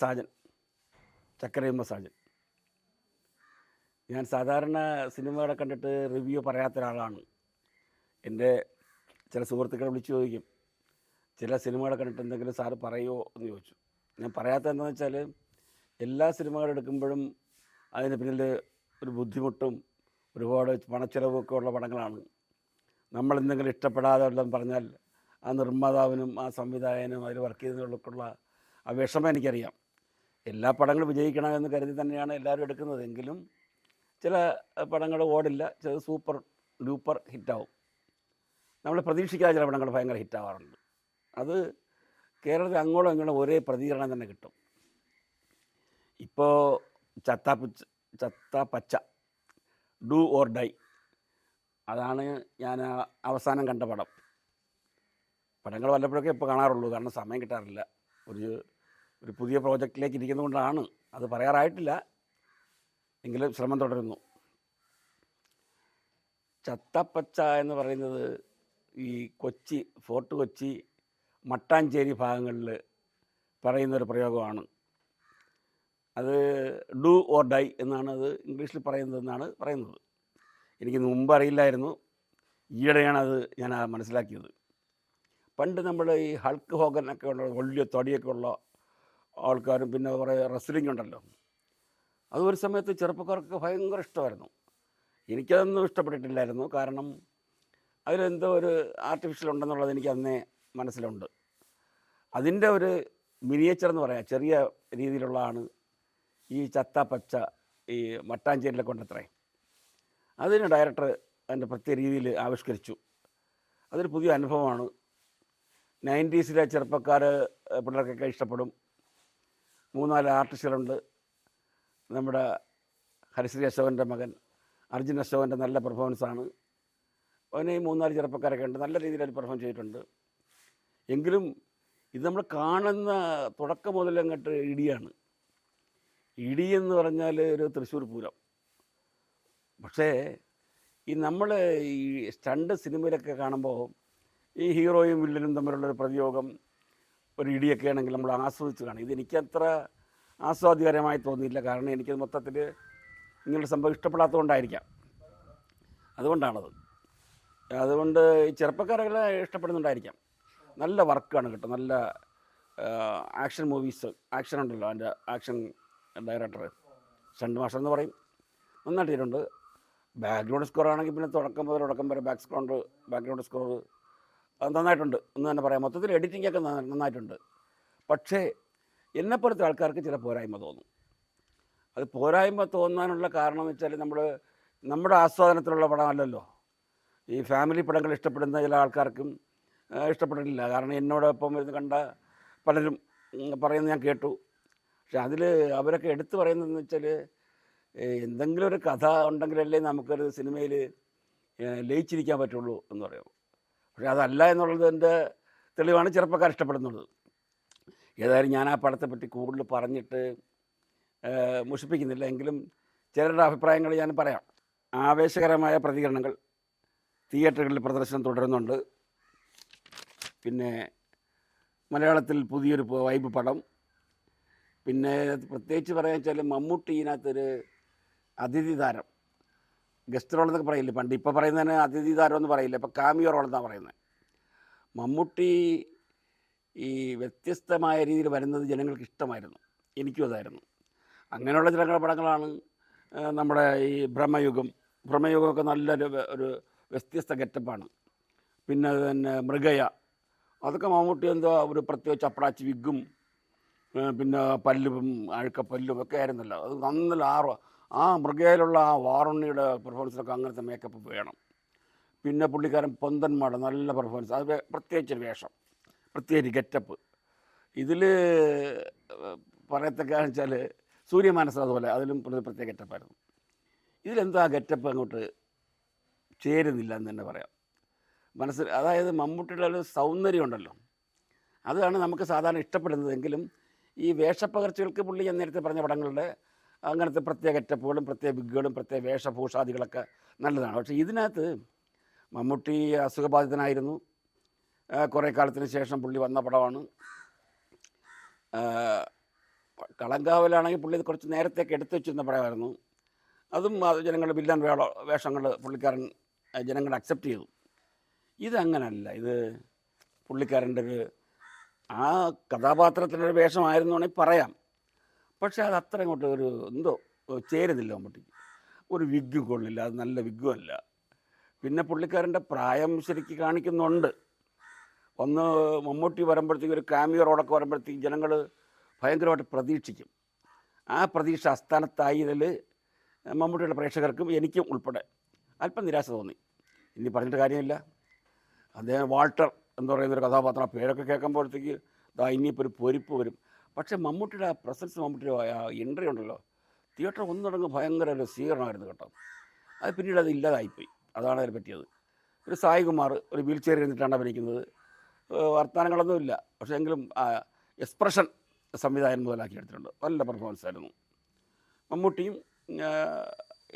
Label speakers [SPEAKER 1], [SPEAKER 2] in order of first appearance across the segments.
[SPEAKER 1] സാജൻ. ചക്കരയമ്മ സാജൻ. ഞാൻ സാധാരണ സിനിമകളെ കണ്ടിട്ട് റിവ്യൂ പറയാത്ത ഒരാളാണ്. എന്റെ ചില സുഹൃത്തുക്കളെ വിളിച്ചു ചോദിക്കും ചില സിനിമകളെ കണ്ടിട്ട് എന്തെങ്കിലും സാറ് പറയുമോ എന്ന് ചോദിച്ചു. ഞാൻ പറയാത്ത എന്താണെന്ന് വെച്ചാൽ എല്ലാ സിനിമകളും എടുക്കുമ്പോഴും അതിന് പിന്നിൽ ഒരു ബുദ്ധിമുട്ടും ഒരുപാട് പണച്ചെലവൊക്കെ ഉള്ള പടങ്ങളാണ്. നമ്മൾ എന്തെങ്കിലും ഇഷ്ടപ്പെടാതെ ഉള്ളതെന്ന് പറഞ്ഞാൽ ആ നിർമ്മാതാവിനും ആ സംവിധായകനും അതിൽ വർക്ക് ചെയ്തവർക്കുള്ള ആ വിഷമം എനിക്കറിയാം. എല്ലാ പടങ്ങളും വിജയിക്കണമെന്ന് കരുതി തന്നെയാണ് എല്ലാവരും എടുക്കുന്നത്. എങ്കിലും ചില പടങ്ങൾ ഓടില്ല ചില സൂപ്പർ ഡൂപ്പർ ഹിറ്റാവും. നമ്മൾ പ്രതീക്ഷിക്കാതെ ചില പടങ്ങൾ ഭയങ്കര ഹിറ്റാവാറുണ്ട്. അത് കേരളത്തിൽ അങ്ങോളം ഇങ്ങോളം ഒരേ പ്രതികരണം തന്നെ കിട്ടും. ഇപ്പോൾ ചത്ത പുച്ച ചത്ത പച്ച ഡു ഓർ ഡൈ അതാണ് ഞാൻ അവസാനം കണ്ട പടം. പടങ്ങൾ വല്ലപ്പോഴൊക്കെ ഇപ്പോൾ കാണാറുള്ളൂ. കാരണം സമയം കിട്ടാറില്ല. ഒരു ഒരു പുതിയ പ്രോജക്റ്റിലേക്ക് ഇരിക്കുന്നതുകൊണ്ടാണ് അത് പറയാറായിട്ടില്ല. എങ്കിലും ശ്രമം തുടരുന്നു. ചത്തപ്പച്ച എന്ന് പറയുന്നത് ഈ കൊച്ചി ഫോർട്ട് കൊച്ചി മട്ടാഞ്ചേരി ഭാഗങ്ങളിൽ പറയുന്നൊരു പ്രയോഗമാണ്. അത് ഡു ഓർ ഡൈ എന്നാണ് അത് ഇംഗ്ലീഷിൽ പറയുന്നതെന്നാണ് പറയുന്നത്. എനിക്ക് മുമ്പ് അറിയില്ലായിരുന്നു. ഈയിടെയാണ് അത് ഞാൻ മനസ്സിലാക്കിയത്. പണ്ട് നമ്മൾ ഈ ഹൾക്ക് ഹോഗൻ ഒക്കെ ഉള്ള വലിയ തടിയൊക്കെ ഉള്ള ആൾക്കാരും പിന്നെ കുറേ റെസ്ലിംഗ് ഉണ്ടല്ലോ. അത് ഒരു സമയത്ത് ചെറുപ്പക്കാർക്ക് ഭയങ്കര ഇഷ്ടമായിരുന്നു. എനിക്കതൊന്നും ഇഷ്ടപ്പെട്ടിട്ടില്ലായിരുന്നു. കാരണം അതിലെന്തോ ഒരു ആർട്ടിഫിഷ്യൽ ഉണ്ടെന്നുള്ളത് എനിക്ക് അന്നേ മനസ്സിലുണ്ട്. അതിന്റെ ഒരു മിനിയേച്ചർ എന്ന് പറയാം. ചെറിയ രീതിയിലുള്ളതാണ് ഈ ചത്ത പച്ച ഈ മട്ടാഞ്ചേരിയിലെ കൊണ്ടത്രേ. അതിന് ഡയറക്ടർ അതിന്റെ പ്രത്യേക രീതിയിൽ ആവിഷ്കരിച്ചു. അതൊരു പുതിയ അനുഭവമാണ്. നയന്റീസിലെ ചെറുപ്പക്കാർ പിള്ളേർക്കൊക്കെ ഇഷ്ടപ്പെടും. മൂന്നാൽ ആർട്ടിസ്റ്റുകളുണ്ട്. നമ്മുടെ ഹരിശ്രീ അശോകന്റെ മകൻ അർജുൻ അശോകന്റെ നല്ല പെർഫോമൻസാണ് അവനെ മൂന്നാൽ ചെറുപ്പക്കാരൊക്കെ ഉണ്ട്. നല്ല രീതിയിൽ അത് പെർഫോം ചെയ്തിട്ടുണ്ട്. എങ്കിലും ഇത് നമ്മൾ കാണുന്ന തുടക്കം മുതൽ അങ്ങോട്ട് ഇടിയാണ്. ഇടി എന്ന് പറഞ്ഞാൽ ഒരു തൃശ്ശൂർ പൂരം. പക്ഷേ ഈ നമ്മൾ ഈ സ്റ്റണ്ട് സിനിമയിലൊക്കെ കാണുമ്പോൾ ഈ ഹീറോയും വില്ലനും തമ്മിലുള്ള ഒരു പ്രതിയോഗം ഒരു ഇടിയൊക്കെ ആണെങ്കിൽ നമ്മൾ ആസ്വദിച്ച് കാണും. ഇത് എനിക്കത്ര ആസ്വാദ്യകരമായി തോന്നിയില്ല കാരണം എനിക്കത് മൊത്തത്തിൽ ഇങ്ങനെയുള്ള സംഭവം ഇഷ്ടപ്പെടാത്തതുകൊണ്ടായിരിക്കാം. അതുകൊണ്ടാണത്. അതുകൊണ്ട് ഈ ചെറുപ്പക്കാരെ ഇഷ്ടപ്പെടുന്നുണ്ടായിരിക്കാം. നല്ല വർക്കാണ് കേട്ടോ. നല്ല ആക്ഷൻ മൂവീസ് ആക്ഷൻ ഉണ്ടല്ലോ അതിന്റെ ആക്ഷൻ ഡയറക്ടർ. ഷണ്ട് മാഷർ എന്ന് പറയും. നന്നായിട്ട് ചെയ്തിട്ടുണ്ട് ബാക്ക്ഗ്രൗണ്ട് സ്കോർ ആണെങ്കിൽ പിന്നെ തുടക്കം മുതൽ തുടക്കം വരെ ബാക്ക് സ്കോർ ബാക്ക്ഗ്രൗണ്ട് സ്കോർ നന്നായിട്ടുണ്ട് എന്ന് തന്നെ പറയാം. മൊത്തത്തിൽ എഡിറ്റിംഗ് ഒക്കെ നന്നായിട്ടുണ്ട്. പക്ഷേ എന്നെപ്പോലത്തെ ആൾക്കാർക്ക് ചില പോരായ്മ തോന്നും. അത് പോരായ്മ തോന്നാനുള്ള കാരണം എന്ന് വെച്ചാൽ നമ്മൾ നമ്മുടെ ആസ്വാദനത്തിലുള്ള പടമല്ലല്ലോ. ഈ ഫാമിലി പടങ്ങൾ ഇഷ്ടപ്പെടുന്ന ചില ആൾക്കാർക്കും ഇഷ്ടപ്പെട്ടിട്ടില്ല. കാരണം എന്നോടൊപ്പം ഇരുന്ന് കണ്ട പലരും പറയുന്നത് ഞാൻ കേട്ടു. പക്ഷെ അതിൽ അവരൊക്കെ എടുത്തു പറയുന്നതെന്ന് വെച്ചാൽ എന്തെങ്കിലും ഒരു കഥ ഉണ്ടെങ്കിലല്ലേ നമുക്കൊരു സിനിമയിൽ ലയിച്ചിരിക്കാൻ പറ്റുള്ളൂ എന്ന് പറയും. പക്ഷെ അതല്ല എന്നുള്ളത് എന്റെ തെളിവാണ് ചെറുപ്പക്കാർ ഇഷ്ടപ്പെടുന്നത്. ഏതായാലും ഞാൻ ആ പടത്തെ പറ്റി കൂടുതൽ പറഞ്ഞിട്ട് മുഷിപ്പിക്കുന്നില്ല. എങ്കിലും ചിലരുടെ അഭിപ്രായങ്ങൾ ഞാൻ പറയാം. ആവേശകരമായ പ്രതികരണങ്ങൾ തിയേറ്ററുകളിൽ പ്രദർശനം തുടരുന്നുണ്ട്. പിന്നെ മലയാളത്തിൽ പുതിയൊരു വൈബ് പടം. പിന്നെ പ്രത്യേകിച്ച് പറയാൻ വെച്ചാൽ മമ്മൂട്ടി ഇതിനകത്തൊരു അതിഥി താരം. ഗസ്റ്റ് റോൾ എന്നൊക്കെ പറയില്ലേ? പണ്ട് ഇപ്പോൾ പറയുന്നതിന് അതിഥി താരം എന്ന് പറയില്ല? ഇപ്പോൾ കാമിയോ റോൾ എന്നാണ് പറയുന്നത് മമ്മൂട്ടി ഈ വ്യത്യസ്തമായ രീതിയിൽ വരുന്നത് ജനങ്ങൾക്ക് ഇഷ്ടമായിരുന്നു. എനിക്കും അതായിരുന്നു. അങ്ങനെയുള്ള ചില പടങ്ങളാണ് നമ്മുടെ ഈ ബ്രഹ്മയുഗം. ബ്രഹ്മയുഗമൊക്കെ നല്ലൊരു ഒരു വ്യത്യസ്ത ഗെറ്റപ്പാണ്. പിന്നെ തന്നെ മൃഗയ. അതൊക്കെ മമ്മൂട്ടി എന്തോ ഒരു പ്രത്യേക ചപ്പടാച്ചി വിഗും പിന്നെ പല്ലും അഴുക്കപ്പല്ലും ഒക്കെ ആയിരുന്നല്ലോ. അത് നന്നല്ല ആറ് ആ മൃഗയിലുള്ള ആ വാറുണ്ണിയുടെ പെർഫോമൻസിലൊക്കെ അങ്ങനത്തെ മേക്കപ്പ് വേണം. പിന്നെ പുള്ളിക്കാരൻ പൊന്തന്മാട നല്ല പെർഫോമൻസ് അത് പ്രത്യേകിച്ച് വേഷം പ്രത്യേകിച്ച് ഗെറ്റപ്പ് ഇതിൽ പറയത്തക്കാന്ന് വെച്ചാൽ സൂര്യമാനസം അതുപോലെ അതിലും പ്രത്യേക ഗെറ്റപ്പായിരുന്നു ഇതിലെന്താ ഗെറ്റപ്പ് അങ്ങോട്ട് ചേരുന്നില്ല എന്ന് തന്നെ പറയാം. മനസ്സിൽ അതായത് മമ്മൂട്ടിയുടെ ഒരു സൗന്ദര്യം ഉണ്ടല്ലോ. അതാണ് നമുക്ക് സാധാരണ ഇഷ്ടപ്പെടുന്നതെങ്കിലും ഈ വേഷപ്പകർച്ചകൾക്ക് പുള്ളി ഞാൻ നേരത്തെ പറഞ്ഞ പടങ്ങളുടെ അങ്ങനത്തെ പ്രത്യേക അറ്റപ്പുകളും പ്രത്യേക വിഗുകളും പ്രത്യേക വേഷഭൂഷാദികളൊക്കെ നല്ലതാണ്. പക്ഷേ ഇതിനകത്ത് മമ്മൂട്ടി അസുഖബാധിതനായിരുന്നു. കുറേ കാലത്തിന് ശേഷം പുള്ളി വന്ന പടമാണ്. കളങ്കാവലാണെങ്കിൽ പുള്ളി കുറച്ച് നേരത്തേക്ക് എടുത്തു വെച്ചിരുന്ന പടമായിരുന്നു. അതും അത് ജനങ്ങൾ വില്ലൻ വേള വേഷങ്ങൾ പുള്ളിക്കാരൻ ജനങ്ങൾ അക്സെപ്റ്റ് ചെയ്തു. ഇതങ്ങനല്ല. ഇത് പുള്ളിക്കാരന്റെ ഒരു ആ കഥാപാത്രത്തിന്റെ ഒരു വേഷമായിരുന്നു വേണമെങ്കിൽ പറയാം. പക്ഷേ അത് അത്ര അങ്ങോട്ട് ഒരു എന്തോ ചേരുന്നില്ല മമ്മൂട്ടിക്ക്. ഒരു വിഗ് കൊള്ളില്ല അത് നല്ല വിഗ്ഗും അല്ല. പിന്നെ പുള്ളിക്കാരന്റെ പ്രായം ശരിക്ക് കാണിക്കുന്നുണ്ട്. ഒന്ന് മമ്മൂട്ടി വരുമ്പോഴത്തേക്കും ഒരു കാമിയോ റോഡൊക്കെ വരുമ്പോഴത്തേക്കും ജനങ്ങൾ ഭയങ്കരമായിട്ട് പ്രതീക്ഷിക്കും. ആ പ്രതീക്ഷ അസ്ഥാനത്തായതിൽ മമ്മൂട്ടിയുടെ പ്രേക്ഷകർക്കും എനിക്കും ഉൾപ്പെടെ അല്പം നിരാശ തോന്നി. ഇനി പറഞ്ഞിട്ട് കാര്യമില്ല. അദ്ദേഹം വാൾട്ടർ എന്ന് പറയുന്ന ഒരു കഥാപാത്രം പേരൊക്കെ കേൾക്കുമ്പോഴത്തേക്ക് ഇനിയിപ്പോൾ ഒരു പൊരിപ്പ് വരും. പക്ഷേ മമ്മൂട്ടിയുടെ ആ പ്രസൻസ് മമ്മൂട്ടിയുടെ ആ എൻട്രി ഉണ്ടല്ലോ. തിയേറ്റർ ഒന്നടങ്ങ് ഭയങ്കര ഒരു സ്വീകരണമായിരുന്നു കേട്ടോ. അത് പിന്നീട് അത് ഇല്ലാതായിപ്പോയി. അതാണ് അതിൽ പറ്റിയത്. ഒരു സായികുമാർ ഒരു വീൽ ചെയറിൽ ഇരുന്നിട്ടാണ് അഭിനയിക്കുന്നത്. വർത്തമാനങ്ങളൊന്നും വർത്തമാനങ്ങളൊന്നുമില്ല പക്ഷേ എങ്കിലും എക്സ്പ്രഷൻ സംവിധാനം മുതലാക്കി എടുത്തിട്ടുണ്ട്. നല്ല പെർഫോമൻസ് ആയിരുന്നു. മമ്മൂട്ടിയും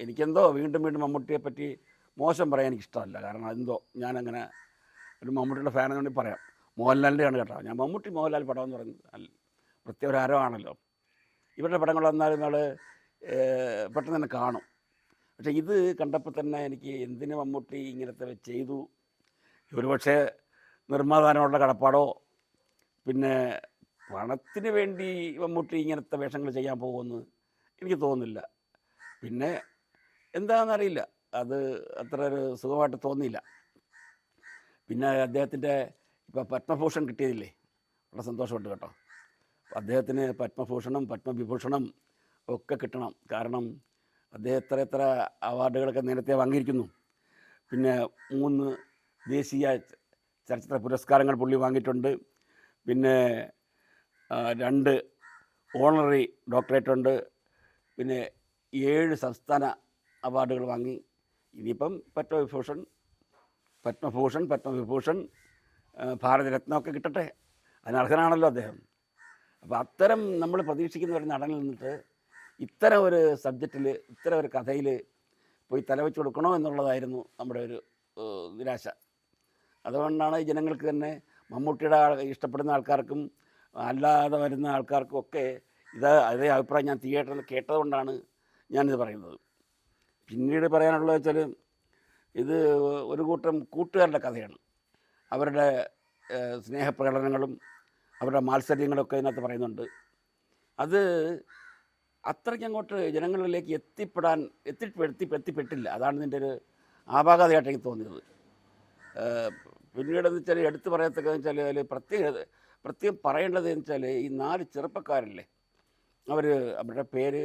[SPEAKER 1] എനിക്കെന്തോ വീണ്ടും വീണ്ടും മമ്മൂട്ടിയെ പറ്റി മോശം പറയാൻ എനിക്കിഷ്ടമല്ല. കാരണം എന്തോ ഞാനങ്ങനെ ഒരു മമ്മൂട്ടിയുടെ ഫാനെന്ന് വേണ്ടി പറയാം. മോഹൻലാലിന്റെയാണ് കേട്ടോ. ഞാൻ മമ്മൂട്ടി മോഹൻലാൽ പടം എന്ന് പറയുന്നത്. പ്രത്യേക ഒരു ആരവാണല്ലോ ഇവരുടെ പടങ്ങൾ വന്നാൽ നമ്മൾ പെട്ടെന്ന് തന്നെ കാണും. പക്ഷേ ഇത് കണ്ടപ്പോൾ തന്നെ എനിക്ക് എന്തിനു മമ്മൂട്ടി ഇങ്ങനത്തെ ചെയ്തു? ഒരുപക്ഷെ നിർമ്മാതാവിനോടുള്ള കടപ്പാടോ? പിന്നെ പണത്തിന് വേണ്ടി മമ്മൂട്ടി ഇങ്ങനത്തെ വേഷങ്ങൾ ചെയ്യാൻ പോകുമെന്ന് എനിക്ക് തോന്നുന്നില്ല. പിന്നെ എന്താണെന്നറിയില്ല അത് അത്ര ഒരു സുഖമായിട്ട് തോന്നിയില്ല. പിന്നെ അദ്ദേഹത്തിന്റെ ഇപ്പോൾ പത്മഭൂഷൺ കിട്ടിയതില്ലേ? വളരെ സന്തോഷമുണ്ട് കേട്ടോ. അദ്ദേഹത്തിന് പത്മഭൂഷണം പത്മവിഭൂഷണം ഒക്കെ കിട്ടണം. കാരണം അദ്ദേഹം എത്ര എത്ര അവാർഡുകളൊക്കെ നേരത്തെ വാങ്ങിയിരിക്കുന്നു. പിന്നെ മൂന്ന് ദേശീയ ചലച്ചിത്ര പുരസ്കാരങ്ങൾ പുള്ളി വാങ്ങിയിട്ടുണ്ട്. പിന്നെ രണ്ട് ഓണററി ഡോക്ടറേറ്റ് ഉണ്ട് പിന്നെ ഏഴ് സംസ്ഥാന അവാർഡുകൾ വാങ്ങി. ഇനിയിപ്പം പത്മവിഭൂഷൺ പത്മഭൂഷൺ പത്മവിഭൂഷൺ ഭാരതരത്നമൊക്കെ കിട്ടട്ടെ. അതിനർഹനാണല്ലോ അദ്ദേഹം. അപ്പോൾ അത്തരം നമ്മൾ പ്രതീക്ഷിക്കുന്ന ഒരു നടനിൽ നിന്നിട്ട് ഇത്തരം ഒരു സബ്ജക്റ്റിൽ ഇത്തരം ഒരു കഥയിൽ പോയി തലവെച്ച് കൊടുക്കണോ എന്നുള്ളതായിരുന്നു നമ്മുടെ ഒരു നിരാശ. അതുകൊണ്ടാണ് ജനങ്ങൾക്ക് തന്നെ മമ്മൂട്ടിയുടെ ഇഷ്ടപ്പെടുന്ന ആൾക്കാർക്കും അല്ലാതെ വരുന്ന ആൾക്കാർക്കും ഒക്കെ ഇത് അതേ അഭിപ്രായം ഞാൻ തിയേറ്ററിൽ കേട്ടതുകൊണ്ടാണ് ഞാനിത് പറയുന്നത്. പിന്നീട് പറയാനുള്ളത് വെച്ചാൽ ഇത് ഒരു കൂട്ടം കൂട്ടുകാരുടെ കഥയാണ്. അവരുടെ സ്നേഹപ്രകടനങ്ങളും അവരുടെ മാത്സര്യങ്ങളൊക്കെ ഇതിനകത്ത് പറയുന്നുണ്ട്. അത് അത്രയ്ക്ക് അങ്ങോട്ട് ജനങ്ങളിലേക്ക് എത്തിപ്പെടാൻ എത്തി എത്തി എത്തിപ്പെട്ടില്ല. അതാണ് ഇതിന്റെ ഒരു ആപാകതയായിട്ട് എനിക്ക് തോന്നിയത്. പിന്നീട് എന്ന് വെച്ചാൽ എടുത്തു പറയത്തക്കെന്ന് വെച്ചാൽ അതിൽ പ്രത്യേക പ്രത്യേകം പറയേണ്ടത് എന്ന് വെച്ചാൽ ഈ നാല് ചെറുപ്പക്കാരല്ലേ? അവർ അവരുടെ പേര്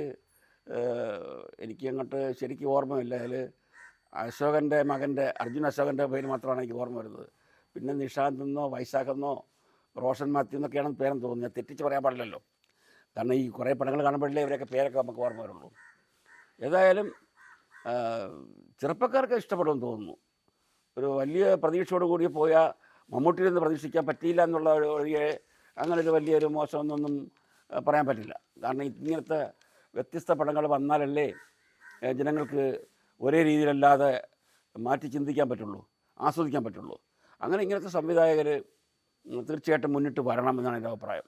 [SPEAKER 1] എനിക്ക് അങ്ങോട്ട് ശരിക്കും ഓർമ്മയില്ല. അതിൽ അശോകന്റെ മകന്റെ അർജുൻ അശോകന്റെ പേര് മാത്രമാണ് എനിക്ക് ഓർമ്മ വരുന്നത്. പിന്നെ നിഷാന്ത് എന്നോ വൈശാഖെന്നോ റോഷൻ മാത്യു എന്നൊക്കെയാണ് പേരെന്ന് തോന്നുന്നത് തെറ്റിച്ച് പറയാൻ പാടില്ലല്ലോ. കാരണം ഈ കുറേ പടങ്ങൾ കാണുമ്പോഴല്ലേ ഇവരൊക്കെ പേരൊക്കെ നമുക്ക് ഓർമ്മ വരുള്ളൂ. ഏതായാലും ചെറുപ്പക്കാർക്ക് ഇഷ്ടപ്പെടുമെന്ന് തോന്നുന്നു. ഒരു വലിയ പ്രതീക്ഷയോട് കൂടി പോയ മമ്മൂട്ടിയിൽ നിന്ന് പ്രതീക്ഷിക്കാൻ പറ്റിയില്ല എന്നുള്ള ഒരു ഒഴികെ അങ്ങനെ ഒരു വലിയൊരു മോശമെന്നൊന്നും പറയാൻ പറ്റില്ല. കാരണം ഇങ്ങനത്തെ വ്യത്യസ്ത പടങ്ങൾ വന്നാലല്ലേ ജനങ്ങൾക്ക് ഒരേ രീതിയിലല്ലാതെ മാറ്റി ചിന്തിക്കാൻ പറ്റുള്ളൂ ആസ്വദിക്കാൻ പറ്റുള്ളൂ. അങ്ങനെ ഇങ്ങനത്തെ സംവിധായകർ തീർച്ചയായിട്ടും മുന്നിട്ട് വരണം എന്നാണ് എന്റെ അഭിപ്രായം.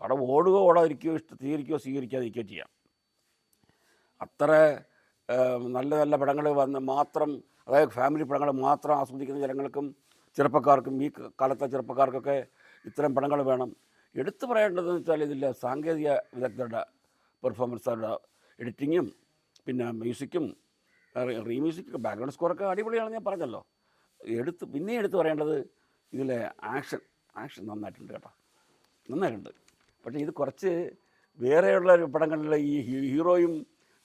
[SPEAKER 1] പടം ഓടുക ഓടാതിരിക്കുകയോ ഇഷ്ട സ്വീകരിക്കുകയോ സ്വീകരിക്കാതിരിക്കുകയോ ചെയ്യാം. അത്ര നല്ല നല്ല പടങ്ങൾ വന്ന് മാത്രം അതായത് ഫാമിലി പടങ്ങൾ മാത്രം ആസ്വദിക്കുന്ന ജനങ്ങൾക്കും ചെറുപ്പക്കാർക്കും ഈ കാലത്തെ ചെറുപ്പക്കാർക്കൊക്കെ ഇത്തരം പടങ്ങൾ വേണം. എടുത്തു പറയേണ്ടതെന്ന് വെച്ചാൽ ഇതിൽ സാങ്കേതിക വിദഗ്ധരുടെ പെർഫോമൻസുകാരുടെ എഡിറ്റിങ്ങും പിന്നെ മ്യൂസിക്കും റീമ്യൂസിക്കും ബാക്ക്ഗ്രൗണ്ട് സ്കോറൊക്കെ അടിപൊളിയാണെന്ന് ഞാൻ പറഞ്ഞല്ലോ. എടുത്ത് പിന്നെ എടുത്തു പറയേണ്ടത് ഇതിലെ ആക്ഷൻ ആക്ഷൻ നന്നായിട്ടുണ്ട് കേട്ടോ. നന്നായിട്ടുണ്ട്. പക്ഷേ ഇത് കുറച്ച് വേറെയുള്ള പടങ്ങളിലെ ഈ ഹീറോയും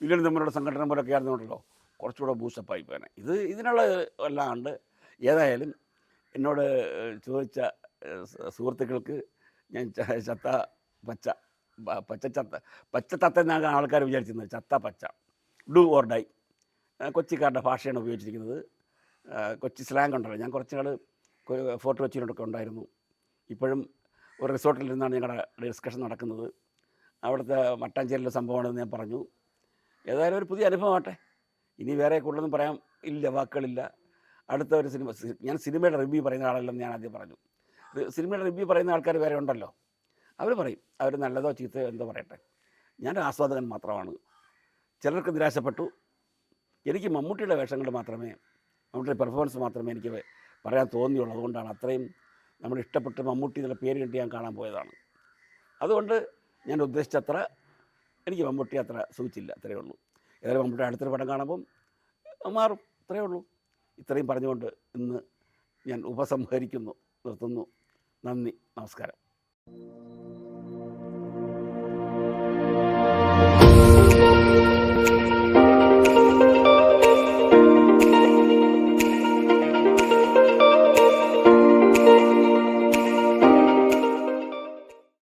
[SPEAKER 1] വില്ലനും തമ്മിലുള്ള സംഘടന പോലൊക്കെ ആയിരുന്നുണ്ടല്ലോ കുറച്ചുകൂടെ ബൂസ്റ്റപ്പായി പോയനെ. ഇത് ഇതിനുള്ള അല്ലാണ്ട് ഏതായാലും എന്നോട് ചോദിച്ച സുഹൃത്തുക്കൾക്ക് ഞാൻ ചത്ത പച്ച പച്ച ചത്ത പച്ച തത്ത എന്നാണ് ആൾക്കാർ വിചാരിച്ചിരുന്നത് ചത്ത പച്ച. Do or die. കൊച്ചിക്കാരുടെ ഭാഷയാണ് ഉപയോഗിച്ചിരിക്കുന്നത്. കൊച്ചി സ്ലാങ് ഉണ്ടല്ലോ. ഞാൻ കുറച്ച് നാൾ ഫോർട്ട് കൊച്ചിയിലൊക്കെ ഉണ്ടായിരുന്നു. ഇപ്പോഴും ഒരു റിസോർട്ടിൽ നിന്നാണ് ഞങ്ങളുടെ ഡിസ്കഷൻ നടക്കുന്നത്. അവിടുത്തെ മട്ടാഞ്ചേരിയിലെ സംഭവമാണെന്ന് ഞാൻ പറഞ്ഞു. ഏതായാലും ഒരു പുതിയ അനുഭവമാട്ടെ ഇനി വേറെ കൂടുതലൊന്നും പറയാൻ ഇല്ല വാക്കുകളില്ല. അടുത്ത ഒരു സിനിമ ഞാൻ സിനിമയുടെ റിവ്യൂ പറയുന്ന ആളല്ലെന്ന് ഞാൻ ആദ്യം പറഞ്ഞു. സിനിമയുടെ റിവ്യൂ പറയുന്ന ആൾക്കാർ വേറെ ഉണ്ടല്ലോ. അവർ പറയും അവർ നല്ലതോ ചീത്തയോ എന്തോ പറയട്ടെ. ഞാൻ ആസ്വാദകൻ മാത്രമാണ്. ചിലർക്ക് നിരാശപ്പെട്ടു. എനിക്ക് മമ്മൂട്ടിയുടെ വേഷങ്ങൾ മാത്രമേ മമ്മൂട്ടിയുടെ പെർഫോമൻസ് മാത്രമേ എനിക്ക് പറയാൻ തോന്നിയുള്ളൂ. അതുകൊണ്ടാണ് അത്രയും നമ്മൾ ഇഷ്ടപ്പെട്ട മമ്മൂട്ടി എന്നുള്ള പേര് കണ്ടി ഞാൻ കാണാൻ പോയതാണ്. അതുകൊണ്ട് ഞാൻ ഉദ്ദേശിച്ചത്ര എനിക്ക് മമ്മൂട്ടി അത്ര സൂചിച്ചില്ല അത്രയേ ഉള്ളൂ. ഏതായാലും മമ്മൂട്ടി അടുത്തൊരു പടം കാണുമ്പം മാറും അത്രയേ ഉള്ളൂ. ഇത്രയും പറഞ്ഞുകൊണ്ട് ഇന്ന് ഞാൻ ഉപസംഹരിക്കുന്നു നിർത്തുന്നു. നന്ദി നമസ്കാരം.